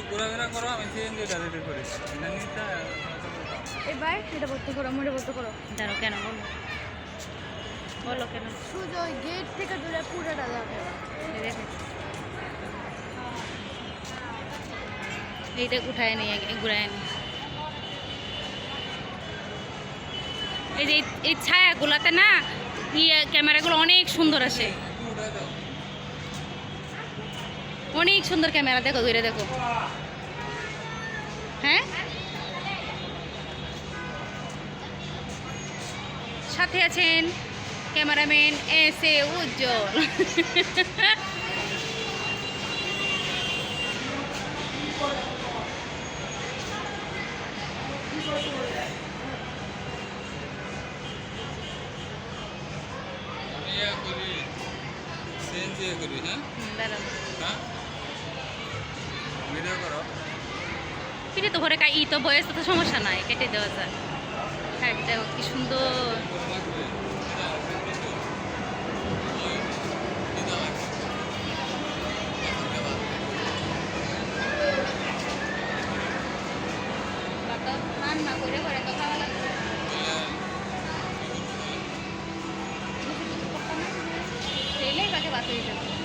ঘোরাফেরা করো আমি করি এটা নিতে এবার এটা বলতে করো মোটে বলতে করো। জানো কেন বলো? বলো কেন? সোজা ওই গেট থেকে দূরে পুরোটা যাবে। এই দেখো। এইটা উঠায় ঘুরায় নি। এই যে এই- এই ছায়াগুলাতে না ইয়ে ক্যামেরাগুলো অনেক সুন্দর আসে। অনেক সুন্দর ক্যামেরা দেখো ঘুরে দেখো। হ্যাঁ? সাথে আছেন ক্যামেরাম্যান এস এ উজ্জ্বল। ইয়ে করি হ্যাঁ? হ্যাঁ? ভিডিও করো। কেটে তো ঘরে ই তো বয়স তো সমস্যা নাই কেটে দেওয়া যায়। হ্যাঁ দেখো কি সুন্দর। লাগবে দাও